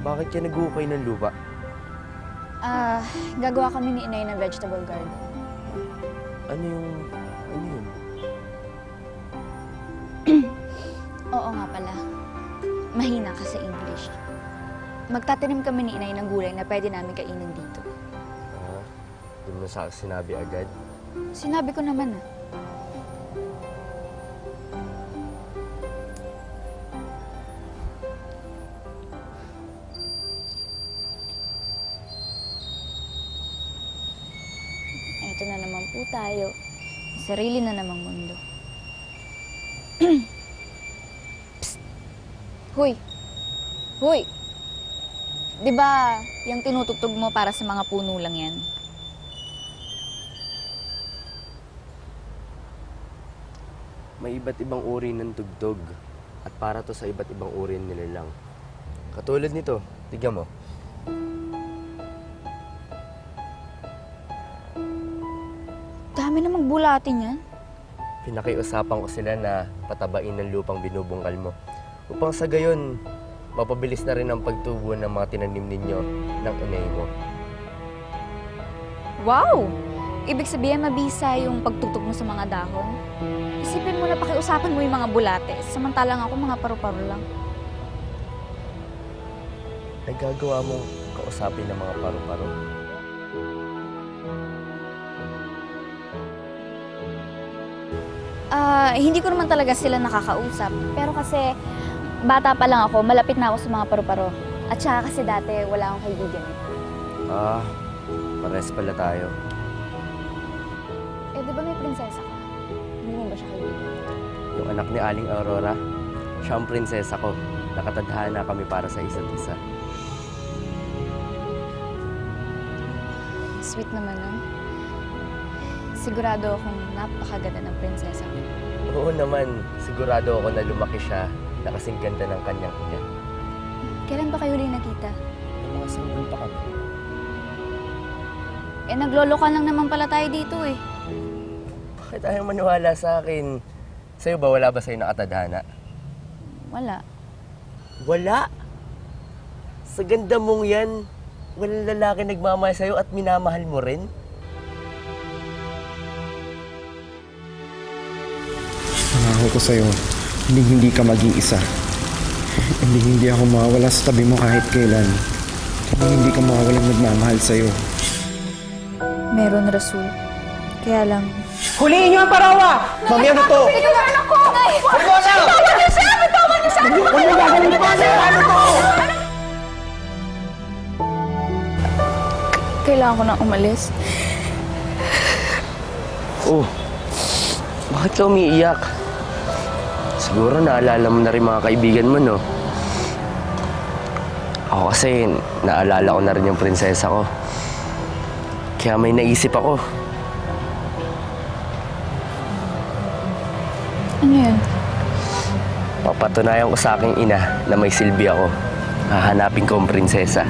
Bakit ka nag-uukay ng lupa? Ah, gagawa kami ni Inay ng vegetable garden. Ano yung... Ano yun? Oo nga pala. Mahina ka sa English. Magtatanim kami ni Inay ng gulay na pwede namin kainin dito. Ah, di mo sa sinabi agad. Sinabi ko naman ah. Tayo. Sarili na namang mundo. Psst! Huy! Huy! Di ba yung tinutugtog mo para sa mga puno lang yan? May iba't ibang uri ng tugtog at para to sa iba't ibang uri nila lang. Katulad nito, tignan mo. Dami namang bulatin yan. Pinakiusapan ko sila na patabain ng lupang binubungkal mo. Upang sa gayon, mapabilis na rin ang pagtubo ng mga tinanim ninyo ng inay mo. Wow! Ibig sabihin mabisa yung pagtutog mo sa mga dahon. Isipin mo na pakiusapan mo yung mga bulate, samantalang ako mga paru-paro lang. Nagagawa mong kausapin ng mga paru-paro. Ah, hindi ko naman talaga sila nakakausap. Pero kasi bata pa lang ako, malapit na ako sa mga paru-paro. At saka kasi dati wala akong kaibigan. Ah, pares pala tayo. Eh, di ba may prinsesa ka? Hindi mo ba siya kaibigan? Yung anak ni Aling Aurora, siya ang prinsesa ko. Nakatadhana kami para sa isa't isa. Sweet naman nun. Sigurado akong napakaganda ng prinsesa. Oo naman, sigurado ako na lumaki siya na kasing ganda ng kanyang ina. Kailan ba kayo huli nakita? Yung mga sanggol pa kami. Eh, naglolokan lang naman pala tayo dito eh. Bakit ayaw maniwala sa akin? Sa'yo ba wala ba sa'yo nakatadhana? Wala. Wala. Sa ganda mong yan, walang lalaki nagmamahal sa'yo at minamahal mo rin? Pangako ko sa'yo, hindi hindi ka mag-iisa. Hindi hindi ako mawawala sa tabi mo kahit kailan. Hindi hindi ka mawawalang nagmamahal sa'yo. Meron, Rasul. Kaya lang... Huliin niyo ang parawa! Mami, ano to? Nay! Ano na? Bitawan niyo siya! Bitawan niyo siya! Mo gagawin pa sa'yo? Ano to? Kailangan ko na umalis. Oh, bakit ka umiiyak? Siguro naalala mo na rin mga kaibigan mo, no? Ako kasi, naalala ko na rin yung prinsesa ko. Kaya may naisip ako. Ano yan? Papatunayan ko sa aking ina na may silbi ako. Hahanapin ko ang prinsesa.